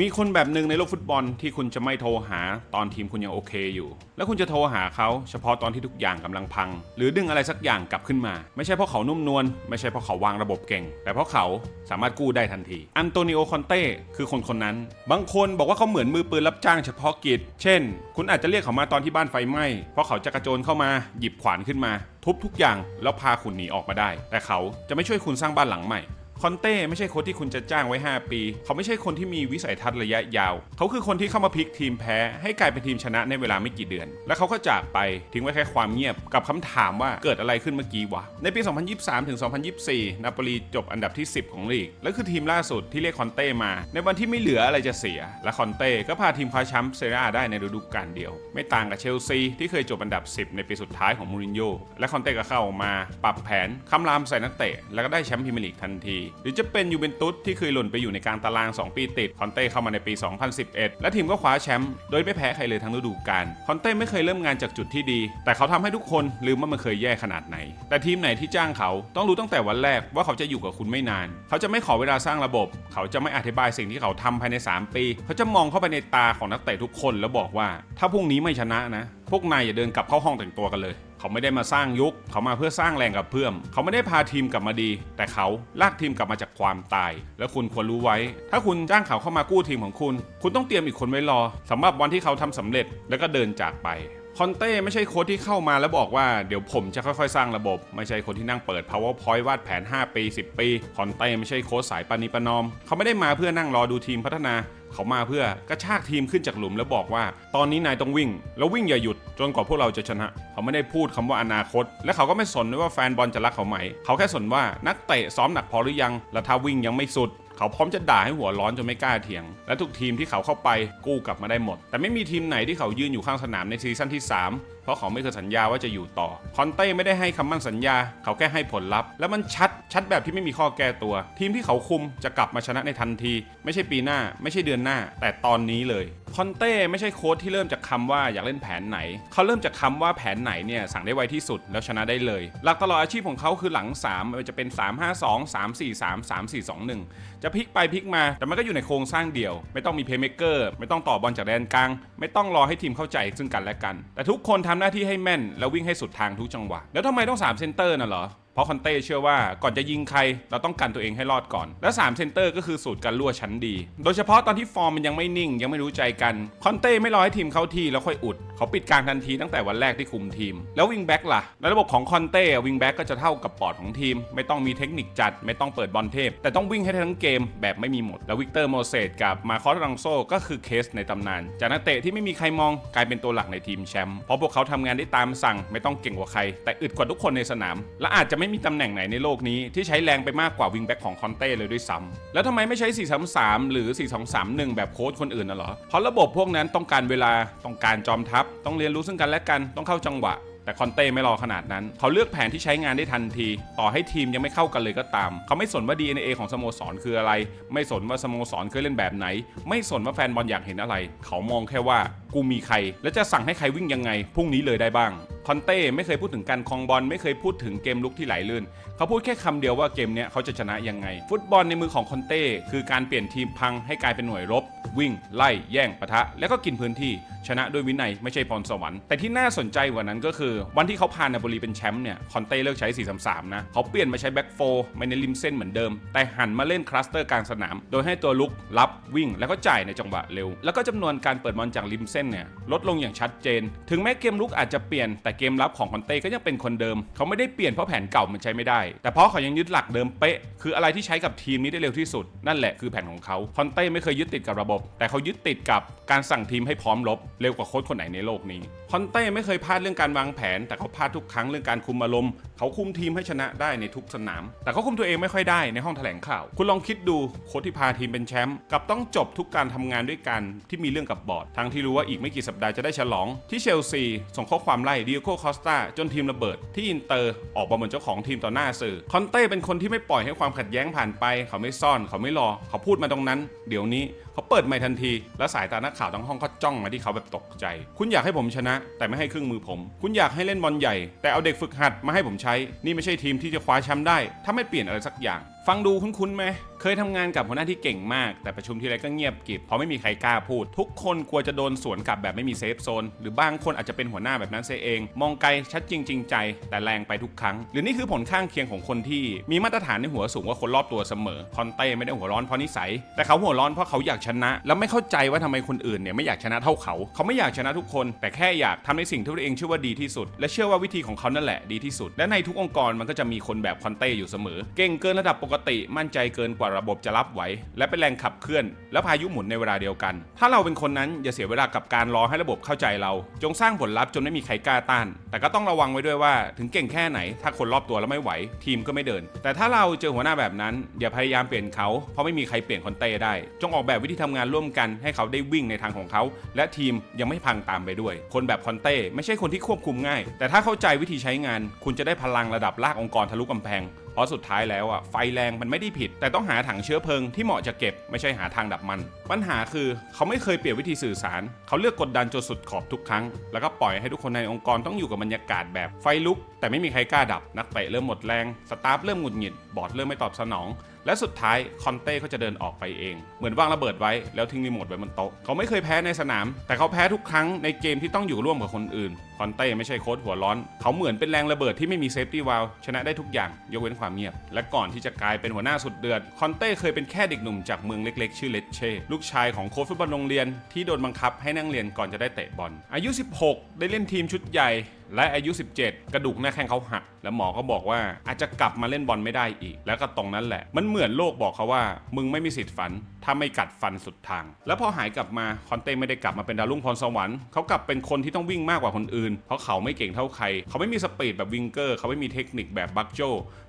มีคนแบบหนึ่งในโลกฟุตบอลที่คุณจะไม่โทรหาตอนทีมคุณยังโอเคอยู่ แล้วคุณจะโทรหาเขาเฉพาะตอนที่ทุกอย่างกำลังพัง หรือดึงอะไรสักอย่างกลับขึ้นมา ไม่ใช่เพราะเขานุ่มนวลไม่ใช่เพราะเขาวางระบบเก่ง แต่เพราะเขาสามารถกู้ได้ทันทีอันโตนิโอคอนเต้คือคนคนนั้น บางคนบอกว่าเขาเหมือนมือปืนรับจ้างเฉพาะกิจ เช่น คุณอาจจะเรียกเขามาตอนที่บ้านไฟไหม้เพราะเขาจะกระโจนเข้ามาหยิบขวานขึ้นมา ทุบทุกอย่างแล้วพาคุณหนีออกมาได้ แต่เขาจะไม่ช่วยคุณสร้างบ้านหลังใหม่ คอนเต้ไม่ใช่โค้ชที่คุณจะจ้างไว้ 5 ปี เขาไม่ใช่คนที่มีวิสัยทัศน์ระยะยาว เขาคือคนที่เข้ามาพลิกทีมแพ้ ให้กลายเป็นทีมชนะในเวลาไม่กี่เดือน และเขาก็จากไปทิ้งไว้แค่ความเงียบกับคำถามว่าเกิดอะไรขึ้นเมื่อกี้วะ ในปี 2023 ถึง 2024 นาโปลีจบอันดับที่ 10 ของลีก และคือทีมล่าสุดที่เรียกคอนเต้มา ในวันที่ไม่เหลืออะไรจะเสีย และคอนเต้ก็พาทีมคว้าแชมป์เซเรียอาได้ในฤดูกาลเดียว ไม่ต่างกับเชลซีที่เคยจบอันดับ 10 ในปีสุดท้ายของมูรินโญ่และคอนเต้ก็เข้ามาปรับแผนคำรามใส่นักเตะแล้วก็ได้แชมป์พรีเมียร์ลีกทันทีหรือจะเป็นยูเวนตุสที่เคยหล่นไปอยู่ในกลางตาราง 2 ปีติด คอนเต้เข้ามาในปี 2011 และทีมก็คว้าแชมป์โดยไม่แพ้ใครเลยทั้งฤดูกาล คอนเต้ไม่เคยเริ่มงานจากจุดที่ดี แต่เขาทำให้ทุกคนลืมว่ามันเคยแย่ขนาดไหน แต่ทีมไหนที่จ้างเขาต้องรู้ตั้งแต่วันแรกว่าเขาจะอยู่กับคุณไม่นาน เขาจะไม่ขอเวลาสร้างระบบ เขาจะไม่อธิบายสิ่งที่เขาทำภายใน 3 ปี เขาจะมองเข้าไปในตาของนักเตะทุกคนแล้วบอกว่า ถ้าพรุ่งนี้ไม่ชนะนะ พวกนายอย่าเดินกลับเข้าห้องแต่งตัวกันเลย เขาไม่ได้มาสร้างยุค เขามาเพื่อสร้างแรงกับเพื่อม เขาไม่ได้พาทีมกลับมาดี แต่เขาลากทีมกลับมาจากความตาย และคุณควรรู้ไว้ ถ้าคุณจ้างเขาเข้ามากู้ทีมของคุณ คุณต้องเตรียมอีกคนไว้รอสำหรับวันที่เขาทำสำเร็จแล้วก็เดินจากไป คอนเต้ไม่ใช่โค้ชที่เข้ามาแล้วบอกว่าเดี๋ยวผมจะค่อยๆ สร้างระบบ ไม่ใช่คนที่นั่งเปิด powerpoint วาดแผน 5 ปี 10 ปีคอนเต้ไม่ใช่โค้ชสายปณิประนอม เขาไม่ได้มาเพื่อนั่งรอดูทีมพัฒนา เขามาเพื่อกระชากทีมขึ้นจากหลุมแล้วบอกว่า ตอนนี้นายต้องวิ่ง แล้ววิ่งอย่าหยุดจนกว่าพวกเราจะชนะ เขาไม่ได้พูดคำว่าอนาคต และเขาก็ไม่สนด้วยว่าแฟนบอลจะรักเขาไหม เขาแค่สนว่านักเตะซ้อมหนักพอหรือยัง แล้วถ้าวิ่งยังไม่สุด เขาพร้อมจะด่าให้หัวร้อนจนไม่กล้าเถียง และทุกทีมที่เขาเข้าไปกู้กลับมาได้หมด แต่ไม่มีทีมไหนที่เขายืนอยู่ข้างสนามในซีซั่นที่ 3 เพราะเขาไม่เคยสัญญาว่าจะอยู่ต่อ คอนเต้ไม่ได้ให้คำมั่นสัญญา เขาแค่ให้ผลลัพธ์ และมันชัด ชัดแบบที่ไม่มีข้อแก้ตัว ทีมที่เขาคุมจะกลับมาชนะในทันที ไม่ใช่ปีหน้า ไม่ใช่เดือนหน้า แต่ตอนนี้เลย คอนเต้ไม่ใช่โค้ชที่เริ่มจากคำว่าอยากเล่นแผนไหน เขาเริ่มจากคำว่าแผนไหนเนี่ยสั่งได้ไวที่สุดแล้วชนะได้เลย หลักตลอดอาชีพของเขาคือหลัง3มันจะเป็น 3 5 2 3 4 3 3 4 2 1 จะพลิกไปพลิกมา แต่มันก็อยู่ในโครงสร้างเดียว ไม่ต้องมีเพย์เมเกอร์ไม่ต้องต่อบอลจากแดนกลาง ไม่ต้องรอให้ทีมเข้าใจซึ่งกันและกัน แต่ทุกคนทำหน้าที่ให้แม่น แล้ววิ่งให้สุดทางทุกจังหวะแล้วทำไมต้อง3เซนเตอร์น่ะเหรอ เพราะคอนเต้เชื่อว่าก่อนจะยิงใครเราต้องกันตัวเองให้รอดก่อน และ3เซนเตอร์ก็คือสูตรการลั่วชั้นดี โดยเฉพาะตอนที่ฟอร์มมันยังไม่นิ่ง ยังไม่รู้ใจกันคอนเต้ไม่รอให้ทีมเข้าที่แล้วค่อยอุด เขาปิดกลางทันทีตั้งแต่วันแรกที่คุมทีม แล้ววิงแบ็กล่ะ และระบบของคอนเต้วิงแบ็กก็จะเท่ากับปอดของทีม ไม่ต้องมีเทคนิคจัด ไม่ต้องเปิดบอลเทพ แต่ต้องวิ่งให้ทั้งเกมแบบไม่มีหมด แล้ววิกเตอร์โมเสสกับมาคอสรังโซก็คือเคสในตำนาน จากนักเตะที่ไม่มีใครมองกลายเป็นตัวหลักในทีมแชมป์เพราะพวกเขาทำงานได้ตามสั่ง ไม่ต้องเก่งกว่าใคร แต่อึดกว่าทุกคนในสนาม และอาจจะไไม่มีตำแหน่งไหนในโลกนี้ที่ใช้แรงไปมากกว่าวิงแบ็กของคอนเต้เลยด้วยซ้ำแล้วทำไมไม่ใช้ 4-3-3 หรือ 4-2-3-1 แบบโค้ชคนอื่นน่ะเหรอ เพราะระบบพวกนั้นต้องการเวลา ต้องการจอมทัพ ต้องเรียนรู้ซึ่งกันและกัน ต้องเข้าจังหวะ แต่คอนเต้ไม่รอขนาดนั้น เขาเลือกแผนที่ใช้งานได้ทันที ต่อให้ทีมยังไม่เข้ากันเลยก็ตาม เขาไม่สนว่า DNA ของสโมสรคืออะไร ไม่สนว่าสโมสรเคยเล่นแบบไหน ไม่สนว่าแฟนบอลอยากเห็นอะไร เขามองแค่ว่า กูมีใคร และจะสั่งให้ใครวิ่งยังไงพรุ่งนี้เลยได้บ้าง คอนเต้ไม่เคยพูดถึงการคองบอลไม่เคยพูดถึงเกมลุกที่ไหลลื่น เขาพูดแค่คำเดียวว่าเกมเนี้ยเขาจะชนะยังไง ฟุตบอลในมือของคอนเต้คือการเปลี่ยนทีมพังให้กลายเป็นหน่วยรบ วิ่ง ไล่แย่งปะทะ แล้วก็กินพื้นที่ ชนะด้วยวินัยไม่ใช่พรสวรรค์แต่ที่น่าสนใจกว่านั้นก็คือ วันที่เขาพานาโปลีเป็นแชมป์เนี่ยคอนเต้เลิกใช้ 4-3-3 นะเขาเปลี่ยนมาใช้แบ็กโฟไม่ในริมเส้นเหมือนเดิม แต่หันมาเล่นคลัสเตอร์กลางสนาม โดยให้ตัวลุกรับวิ่ง แล้วก็จ่ายในจังหวะเร็ว แล้วก็จำนวนการเปิดบอลจากริมเส้นเนี่ยลดลงอย่างชัดเจน ถึงแม้เกมลุกอาจจะเปลี่ยนแต่เกมรับของคอนเต้ก็ยังเป็นคนเดิม เขาไม่ได้เปลี่ยนเพราะแผนเก่ามันใช้ไม่ได้ แต่เพราะเขายังยึดหลักเดิมเป๊ะ คืออะไรที่ใช้กับทีมนี้ได้เร็วที่สุด นั่นแหละคือแผนของเขาคอนเต้ไม่เคยยึดติดกับระบบ แต่เขายึดติดกับการสั่งทีมให้พร้อมรบเร็วกว่าโค้ชคนไหนในโลกนี้คอนเต้ไม่เคยพลาดเรื่องการวางแผน แต่เขาพลาดทุกครั้งเรื่องการคุมอารมณ์เขาคุมทีมให้ชนะได้ในทุกสนาม แต่เขาคุมตัวเองไม่ค่อยได้ในห้องแถลงข่าว คุณลองคิดดูโค้ชที่พาทีมเป็นแชมป์กับต้องจบทุกการทำงานด้วยกันที่มีเรื่องกับบอร์ดทั้งที่รู้ว่าอีกไม่กี่สัปดาห์จะได้ฉลองที่เชลซีส่งข้อความไล่ดิโอโกคอสตาจนทีมระเบิด ที่อินเตอร์ออกมาเหมือนเจ้าของทีมต่อหน้าสื่อคอนเต้เป็นคนที่ไม่ปล่อยให้ความขัดแย้งผ่านไป เขาไม่ซ่อน เขาไม่รอ เขาพูดมาตรงนั้น เดี๋ยวนี้เขาเปิดไมค์ทันที แล้วสายตานักข่าวทั้งห้องก็จ้องมาที่เขาแบบตกใจ คุณอยากให้ผมชนะ แต่ไม่ให้เครื่องมือผม คุณอยากให้เล่นบอลใหญ่ แต่เอาเด็กฝึกหัดมาให้ผมใช้ นี่ไม่ใช่ทีมที่จะคว้าแชมป์ได้ ถ้าไม่เปลี่ยนอะไรสักอย่าง ฟังดูคุ้นๆไหม เคยทำงานกับหัวหน้าที่เก่งมาก แต่ประชุมทีไรก็เงียบกริบเพราะไม่มีใครกล้าพูด ทุกคนกลัวจะโดนสวนกลับแบบไม่มีเซฟโซน หรือบางคนอาจจะเป็นหัวหน้าแบบนั้นเสียเอง มองไกลชัดจริงจริงใจ แต่แรงไปทุกครั้ง หรือนี่คือผลข้างเคียงของคนที่ มีมาตรฐานในหัวสูงกว่าคนรอบตัวเสมอ คอนเต้ไม่ได้หัวร้อนเพราะนิสัย แต่เขาหัวร้อนเพราะเขาอยากชนะ แล้วไม่เข้าใจว่าทำไมคนอื่นเนี่ยไม่อยากชนะเท่าเขา เขาไม่อยากชนะทุกคน แต่แค่อยากทำในสิ่งที่ตัวเองเชื่อว่าดีที่สุด และเชื่อว่าวิธีของเขานั่นแหละดีที่สุด และในทุกองค์กรมันก็จะมีคนแบบคอนเต้อยู่เสมอ เก่งเกินระดับปกติมั่นใจเกินกว่าระบบจะรับไหว และเป็นแรงขับเคลื่อน และพายุหมุนในเวลาเดียวกัน ถ้าเราเป็นคนนั้นอย่าเสียเวลากับการรอให้ระบบเข้าใจเรา จงสร้างผลลัพธ์จนไม่มีใครกล้าต้าน แต่ก็ต้องระวังไว้ด้วยว่าถึงเก่งแค่ไหน ถ้าคนรอบตัวแล้วไม่ไหว ทีมก็ไม่เดิน แต่ถ้าเราเจอหัวหน้าแบบนั้นอย่าพยายามเปลี่ยนเขา เพราะไม่มีใครเปลี่ยนคอนเต้ได้ จงออกแบบวิธีทำงานร่วมกันให้เขาได้วิ่งในทางของเขา และทีมยังไม่พังตามไปด้วย คนแบบคอนเต้ไม่ใช่คนที่ควบคุมง่าย แต่ถ้าเข้าใจวิธีใช้งาน คุณจะได้พลังระดับลากองค์กรทะลุกำแพง เพราะสุดท้ายแล้วอะไฟแรงมันไม่ได้ผิด แต่ต้องหาถังเชื้อเพลิงที่เหมาะจะเก็บไม่ใช่หาทางดับมัน ปัญหาคือเขาไม่เคยเปลี่ยนวิธีสื่อสาร เขาเลือกกดดันจนสุดขอบทุกครั้ง แล้วก็ปล่อยให้ทุกคนในองค์กรต้องอยู่กับบรรยากาศแบบไฟลุก แต่ไม่มีใครกล้าดับนักเตะเริ่มหมดแรงสตาฟเริ่มหงุดหงิดบอร์ดเริ่มไม่ตอบสนอง และสุดท้ายคอนเต้ก็จะเดินออกไปเอง เหมือนวางระเบิดไว้แล้วทิ้งรีโมทไว้บนโต๊ะเขาไม่เคยแพ้ในสนาม แต่เขาแพ้ทุกครั้งในเกมที่ต้องอยู่ร่วมกับคนอื่นคอนเต้ไม่ใช่โค้ชหัวร้อน เขาเหมือนเป็นแรงระเบิดที่ไม่มีเซฟตี้วาลชนะได้ทุกอย่างยกเว้นความเงียบ และก่อนที่จะกลายเป็นหัวหน้าสุดเดือดคอนเต้เคยเป็นแค่เด็กหนุ่มจากเมืองเล็กๆ ชื่อเลเช่ลูกชายของโค้ชฟุตบอลโรงเรียนที่โดนบังคับให้นั่งเรียนก่อนจะได้เตะบอลอายุ 16 ได้เล่นทีมชุดใหญ่และอายุ 17 กระดูกหน้าแข้งเขาหัก แล้วหมอก็บอกว่าอาจจะกลับมาเล่นบอลไม่ได้อีก แล้วก็ตรงนั้นแหละ มันเหมือนโลกบอกเขาว่า มึงไม่มีสิทธิ์ฝัน ถ้าไม่กัดฟันสุดทาง แล้วพอหายกลับมาคอนเต้ไม่ได้กลับมาเป็นดาวรุ่งพรสวรรค์เขากลับเป็นคนที่ต้องวิ่งมากกว่าคนอื่น เพราะเขาไม่เก่งเท่าใคร เขาไม่มีสปีดแบบวิงเกอร์ เขาไม่มีเทคนิคแบบบัคโจ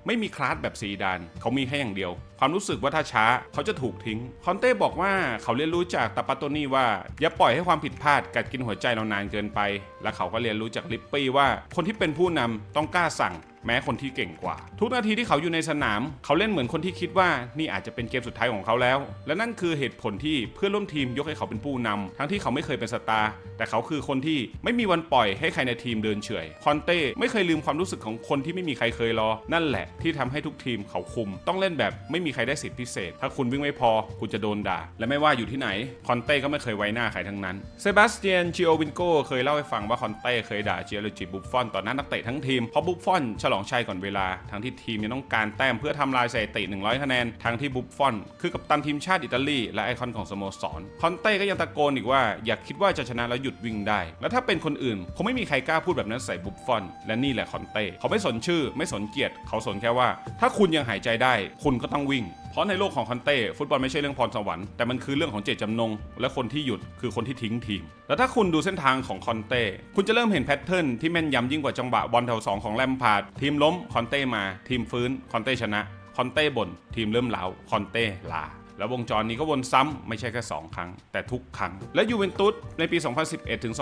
ไม่มีคลาสแบบซีดาน เขามีแค่อย่างเดียว ความรู้สึกว่าถ้าช้าเขาจะถูกทิ้ง คอนเต้บอกว่าเขาเรียนรู้จากตาปาโตนี่ว่าอย่าปล่อยให้ความผิดพลาดกัดกินหัวใจเรานานเกินไป และเขาก็เรียนรู้จากลิปปี้ว่าคนที่เป็นผู้นำต้องกล้าสั่ง แม้คนที่เก่งกว่า ทุกนาทีที่เขาอยู่ในสนาม เขาเล่นเหมือนคนที่คิดว่านี่อาจจะเป็นเกมสุดท้ายของเขาแล้ว และนั่นคือเหตุผลที่เพื่อนร่วมทีมยกให้เขาเป็นผู้นำทั้งที่เขาไม่เคยเป็นสตาร์แต่เขาคือคนที่ไม่มีวันปล่อยให้ใครในทีมเดินเฉยคอนเต้ไม่เคยลืมความรู้สึกของคนที่ไม่มีใครเคยรอ นั่นแหละที่ทำให้ทุกทีมเขาคุม ต้องเล่นแบบไม่มีใครได้สิทธิพิเศษ ถ้าคุณวิ่งไม่พอ คุณจะโดนด่า และไม่ว่าอยู่ที่ไหน คอนเต้ก็ไม่เคยไว้หน้าใครทั้งนั้นเซบาสเตียนจิโอวินโกเคยเล่าให้ฟังว่าคอนเต้เคยด่าเจียโรจิบุฟฟอนต่อหน้านักเตะทั้งทีมเพราะบุฟฟอนฉลององชัยก่อนเวลา ทั้งที่ทีมยังต้องการแต้มเพื่อทำลายสถิติ 100 คะแนน ทั้งที่บุฟฟอน คือกัปตันทีมชาติอิตาลีและไอคอนของสโมสร คอนเต้ก็ยังตะโกนอีกว่าอยากคิดว่าจะชนะแล้วหยุดวิ่งได้ แล้วถ้าเป็นคนอื่นคงไม่มีใครกล้าพูดแบบนั้นใส่บุฟฟอน และนี่แหละคอนเต้ เขาไม่สนชื่อ ไม่สนเกียรติ เขาสนแค่ว่า ถ้าคุณยังหายใจได้ คุณก็ต้องวิ่ง เพราะในโลกของคอนเต้ฟุตบอลไม่ใช่เรื่องพรสวรรค์แต่มันคือเรื่องของเจตจำนง และคนที่หยุดคือคนที่ทิ้งทีม แล้วถ้าคุณดูเส้นทางของคอนเต้คุณจะเริ่มเห็นแพทเทิร์นที่แม่นยำยิ่งกว่าจังหวะบอลแถวสองของแลมพาร์ดทีมล้มคอนเต้มา ทีมฟื้นคอนเต้ชนะคอนเต้บ่นทีมเริ่มเหลาคอนเต้ลาแล้ววงจรนี้ก็วนซ้ำไม่ใช่แค่ 2 ครั้ง แต่ทุกครั้ง และยูเวนตุสในปี 2011 ถึง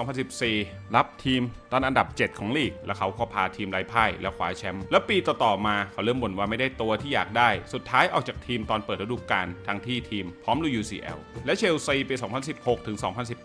2014 รับทีม ตอนอันดับ 7 ของลีก แล้วเขาก็พาทีมไร้พ่ายและคว้าแชมป์แล้วปีต่อๆมาเขาเริ่มบ่นว่าไม่ได้ตัวที่อยากได้ สุดท้ายออกจากทีมตอนเปิดฤดูกาลทั้งที่ทีมพร้อมลุย UCL และเชลซีปี 2016 ถึง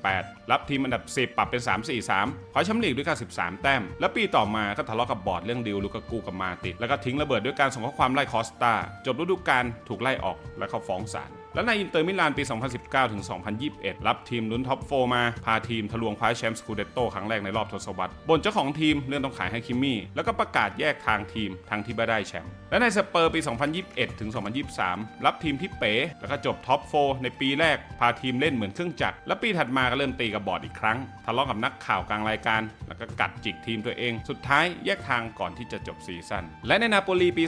2018 รับทีมอันดับ 10 ปรับเป็น 3-4-3 คว้าแชมป์ลีกด้วยกัน13 แต้ม และปีต่อมาก็ทะเลาะกับบอร์ดเรื่องดีลลูกากูกับมาติดแล้วก็ทิ้งระเบิดด้วยการส่งข้อความไล่คอสตาจบฤดูกาลถูกไล่ออกและเขาฟ้องศาล และในอินเตอร์มิลานปี 2019 ถึง 2021 รับทีมลุ้นท็อปโฟมา พาทีมทะลวงคว้าแชมป์สกูเดตโตครั้งแรกในรอบทศวรรษบนเจ้าของทีมเรื่องต้องขายให้คิมมี่ แล้วก็ประกาศแยกทางทีมทางที่ไม่ได้แชมป์และในสเปอร์ปี 2021 ถึง 2023 รับทีมที่เป๋แล้วก็จบท็อปโฟในปีแรก พาทีมเล่นเหมือนเครื่องจักรและปีถัดมาก็เริ่มตีกับบอร์ดอีกครั้งทะเลาะกับนักข่าวกลางรายการ แล้วก็กัดจิกทีมตัวเอง สุดท้ายแยกทางก่อนที่จะจบซีซั่นและในนาโปลีปี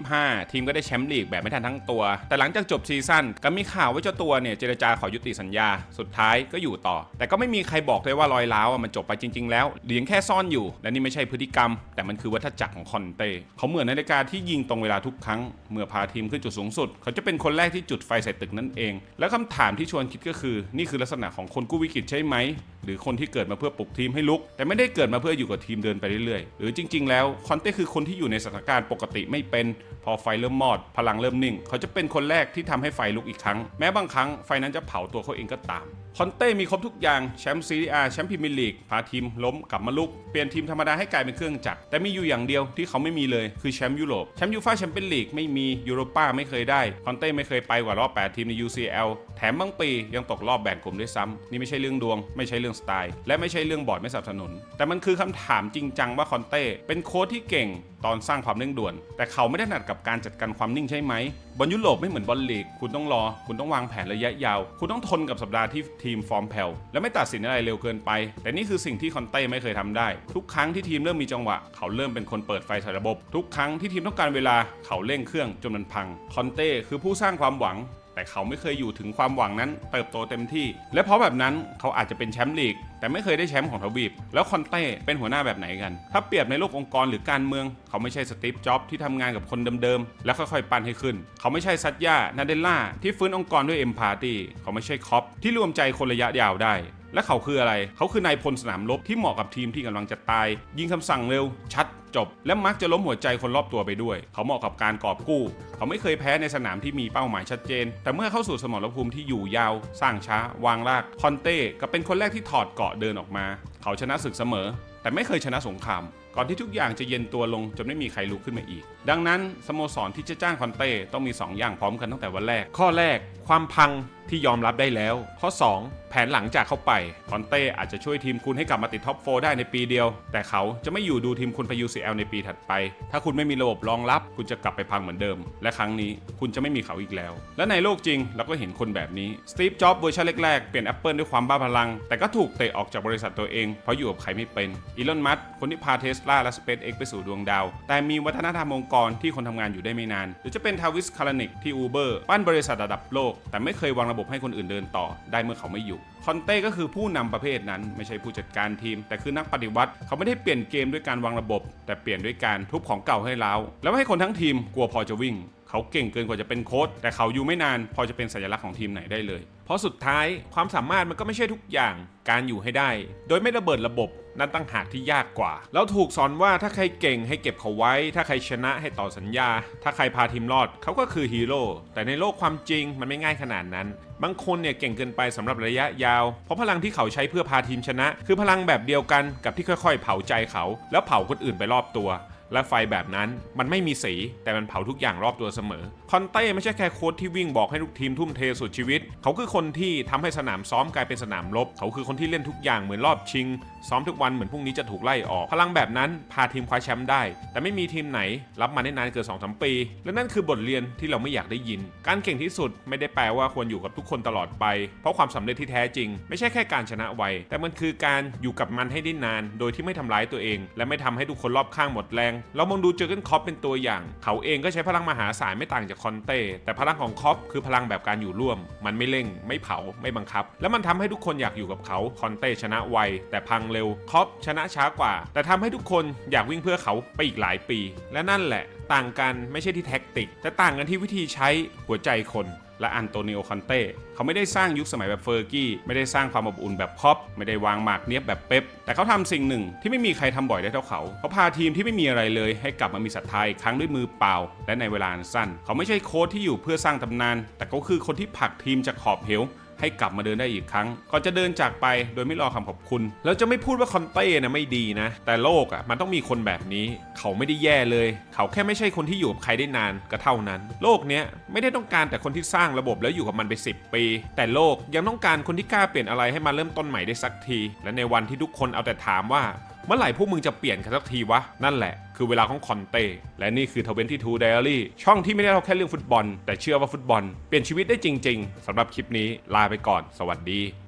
2025 ทีมก็ได้แชมป์ลีกแบบไม่ทันทั้งตัว แต่หลังจากจบซีซั่นก็มีข่าวว่าเจ้าตัวเนี่ยเจรจาขอยุติสัญญา สุดท้ายก็อยู่ต่อ แต่ก็ไม่มีใครบอกเลยว่ารอยร้าวมันจบไปจริง ๆ แล้วเหลียงแค่ซ่อนอยู่ และนี่ไม่ใช่พฤติกรรม แต่มันคือวัฏจักรของคอนเต้เขาเหมือนนาฬิกาที่ยิงตรงเวลาทุกครั้ง เมื่อพาทีมขึ้นจุดสูงสุด เขาจะเป็นคนแรกที่จุดไฟใส่ตึกนั่นเอง แล้วคำถามที่ชวนคิดก็คือ นี่คือลักษณะของคนกู้วิกฤตใช่ไหม หรือคนที่เกิดมาเพื่อปลุกทีมให้ลุก แต่ไม่ได้เกิดมาเพื่ออยู่กับทีมเดินไปเรื่อยๆ หรือจริง ๆ แล้วคอนเต้คือคนที่อยู่ในสถานการณ์ปกติไม่เป็น พอไฟเริ่มมอด พลังเริ่มนิ่ง เขาจะเป็นคนแรกที่ทำให้ไฟลุกอีกครั้ง แม้บางครั้งไฟนั้นจะเผาตัวเขาเองก็ตามคอนเต้มีครบทุกอย่างแชมป์ซีรีอาแชมป์พรีเมียร์ลีกพาทีมล้มกลับมาลุก เปลี่ยนทีมธรรมดาให้กลายเป็นเครื่องจักรแต่มีอยู่อย่างเดียวที่เขาไม่มีเลยคือแชมป์ยุโรปแชมป์ยูฟ่าแชมเปี้ยนลีกไม่มียูโรป้าไม่เคยได้คอนเต้ไม่เคยไปกว่ารอบ 8 ทีมใน UCL แถมบางปียังตกรอบแบ่งกลุ่มด้วยซ้ำนี่ไม่ใช่เรื่องดวง ไม่ใช่เรื่องสไตล์ และไม่ใช่เรื่องบอร์ดไม่สนับสนุน แต่มันคือคำถามจริงจังว่าคอนเต้เป็นโค้ชที่เก่ง ตอนสร้างความเร่งด่วน แต่เขาไม่ได้ถนัดกับการจัดการความนิ่งใช่ไหมบอลยุโรปไม่เหมือนบอลลีก คุณต้องรอ คุณต้องวางแผนระยะยาว คุณต้องทนกับสัปดาห์ที่ทีมฟอร์มแผ่วและไม่ตัดสินอะไรเร็วเกินไป แต่นี่คือสิ่งที่คอนเต้ไม่เคยทำได้ ทุกครั้งที่ทีมเริ่มมีจังหวะ เขาเริ่มเป็นคนเปิดไฟใส่ระบบ ทุกครั้งที่ทีมต้องการเวลาเขาเร่งเครื่องจนมันพังคอนเต้คือผู้สร้างความหวัง แต่เขาไม่เคยอยู่ถึงความหวังนั้นเติบโตเต็มที่ และเพราะแบบนั้นเขาอาจจะเป็นแชมป์ลีก แต่ไม่เคยได้แชมป์ของทวีป แล้วคอนเต้เป็นหัวหน้าแบบไหนกัน ถ้าเปรียบในโลกองค์กรหรือการเมือง เขาไม่ใช่สตีฟจ็อบที่ทำงานกับคนเดิมๆ แล้วค่อยๆปั้นให้ขึ้น เขาไม่ใช่ซัตยานาเดลล่าที่ฟื้นองค์กรด้วยเอ็มพาร์ตี้เขาไม่ใช่คอปที่รวมใจคนระยะยาวได้และเขาคืออะไร เขาคือนายพลสนามรบที่เหมาะกับทีมที่กำลังจะตาย ยิงคำสั่งเร็ว ชัด จบ และมักจะล้มหัวใจคนรอบตัวไปด้วย เขาเหมาะกับการกอบกู้ เขาไม่เคยแพ้ในสนามที่มีเป้าหมายชัดเจน แต่เมื่อเข้าสู่สมรภูมิที่อยู่ยาว สร้างช้า วางราก คอนเต้ก็เป็นคนแรกที่ถอดเกาะเดินออกมา เขาชนะศึกเสมอ แต่ไม่เคยชนะสงคราม ก่อนที่ทุกอย่างจะเย็นตัวลงจนไม่มีใครลุกขึ้นมาอีก ดังนั้นสโมสรที่จะจ้างคอนเต้ต้องมี 2 อย่างพร้อมกันตั้งแต่วันแรก ข้อแรกความพังที่ยอมรับได้แล้ว ข้อ 2 แผนหลังจากเข้าไป คอนเต้อาจจะช่วยทีมคุณให้กลับมาติดท็อปโฟได้ในปีเดียว แต่เขาจะไม่อยู่ดูทีมคุณไป UCL ในปีถัดไป ถ้าคุณไม่มีระบบรองรับ คุณจะกลับไปพังเหมือนเดิม และครั้งนี้คุณจะไม่มีเขาอีกแล้ว และในโลกจริงเราก็เห็นคนแบบนี้สตีฟจ็อบส์เวอร์ชันแรกๆ เปลี่ยน Apple ด้วยความบ้าพลัง แต่ก็ถูกเตะออกจากบริษัทตัวเองเพราะอยู่กับใครไม่เป็นอีลอนมัสคนที่พาเทสลาและ SpaceX ไปสู่ดวงดาว แต่มีวัฒนธรรมองค์กรที่คนทำงานอยู่ได้ไม่นาน หรือจะเป็นทาวิสคารานิกที่ Uber ปั้นบริษัทระดับโลก แต่ไม่เคยวางระบบให้คนอื่นเดินต่อ ได้เมื่อเขาไม่อยู่คอนเต้ก็คือผู้นำประเภทนั้น ไม่ใช่ผู้จัดการทีม แต่คือนักปฏิวัติ เขาไม่ได้เปลี่ยนเกมด้วยการวางระบบ แต่เปลี่ยนด้วยการทุบของเก่าให้เล้าแล้วให้คนทั้งทีมกลัวพอจะวิ่ง เขาเก่งเกินกว่าจะเป็นโค้ชแต่เขาอยู่ไม่นาน พอจะเป็นสัญลักษณ์ของทีมไหนได้เลย เพราะสุดท้ายความสามารถมันก็ไม่ใช่ทุกอย่างการอยู่ให้ได้ โดยไม่ระเบิดระบบนั่นตั้งหากที่ยากกว่า แล้วถูกสอนว่าถ้าใครเก่งให้เก็บเขาไว้ ถ้าใครชนะให้ต่อสัญญา ถ้าใครพาทีมรอดเขาก็คือฮีโร่ แต่ในโลกความจริงมันไม่ง่ายขนาดนั้น บางคนเนี่ยเก่งเกินไปสำหรับระยะยาว เพราะพลังที่เขาใช้เพื่อพาทีมชนะ คือพลังแบบเดียวกันกับที่ค่อยๆ เผาใจเขา แล้วเผาคนอื่นไปรอบตัว และไฟแบบนั้นมันไม่มีสีแต่มันเผาทุกอย่างรอบตัวเสมอ คอนเต้ไม่ใช่แค่โค้ชที่วิ่งบอกให้ทุกทีมทุ่มเทสุดชีวิต เขาคือคนที่ทำให้สนามซ้อมกลายเป็นสนามรบ เขาคือคนที่เล่นทุกอย่างเหมือนรอบชิง ซ้อมทุกวันเหมือนพรุ่งนี้จะถูกไล่ออก พลังแบบนั้นพาทีมคว้าแชมป์ได้ แต่ไม่มีทีมไหน รับมาได้นานเกิน2องสปี และนั่นคือบทเรียนที่เราไม่อยากได้ยิน การเก่งที่สุดไม่ได้แปลว่าควรอยู่กับทุกคนตลอดไป เพราะความสำเร็จที่แท้จริง ไม่ใช่แค่การชนะไวแต่มันคือการอยู่กับมันให้ได้นาน โดยที่ไม่ทำร้ายตัวเอง และไม่ทำให้ทุกคนรอบข้างหมดแรงเรามองดูเจอร์เกนคอปเป็นตัวอย่าง เขาเองก็ใช้พลังมหาศาลไม่ต่างจากคอนเต้แต่พลังของคอปคือพลังแบบการอยู่ร่วม มันไม่เร่ง ไม่เผาไม่บังคับ และมันทำให้ทุกคนอยากอยู่กับเขาคอนเต้ชนะไวแต่พังเร็วคอปชนะช้ากว่า แต่ทำให้ทุกคนอยากวิ่งเพื่อเขาไปอีกหลายปี และนั่นแหละ ต่างกันไม่ใช่ที่แท็กติก แต่ต่างกันที่วิธีใช้หัวใจคน และอันโตนิโอคอนเต้เขาไม่ได้สร้างยุคสมัยแบบเฟอร์กี้ไม่ได้สร้างความอบอุ่นแบบคอปไม่ได้วางหมากเนี้ยบแบบเป๊ปแต่เขาทำสิ่งหนึ่งที่ไม่มีใครทำบ่อยได้เท่าเขา เขาพาทีมที่ไม่มีอะไรเลยให้กลับมามีศรัทธาอีกครั้งด้วยมือเปล่า และในเวลาสั้น เขาไม่ใช่โค้ชที่อยู่เพื่อสร้างตำนาน แต่เขาคือคนที่ผลักทีมจากขอบเหว ให้กลับมาเดินได้อีกครั้ง ก่อนจะเดินจากไปโดยไม่รอคำขอบคุณ แล้วจะไม่พูดว่าคอนเต้นะไม่ดีนะ แต่โลกอะมันต้องมีคนแบบนี้ เขาไม่ได้แย่เลย เขาแค่ไม่ใช่คนที่อยู่กับใครได้นานก็เท่านั้น โลกเนี้ยไม่ได้ต้องการแต่คนที่สร้างระบบแล้วอยู่กับมันไป 10 ปี แต่โลกยังต้องการคนที่กล้าเปลี่ยนอะไรให้มาเริ่มต้นใหม่ได้สักที และในวันที่ทุกคนเอาแต่ถามว่าเมื่อไหร่พวกมึงจะเปลี่ยนกันสักทีวะ นั่นแหละ คือเวลาของคอนเต้และนี่คือ 22 Diary ช่องที่ไม่ได้เล่าแค่เรื่องฟุตบอล แต่เชื่อว่าฟุตบอล เปลี่ยนชีวิตได้จริง ๆสำหรับคลิปนี้ลาไปก่อน สวัสดี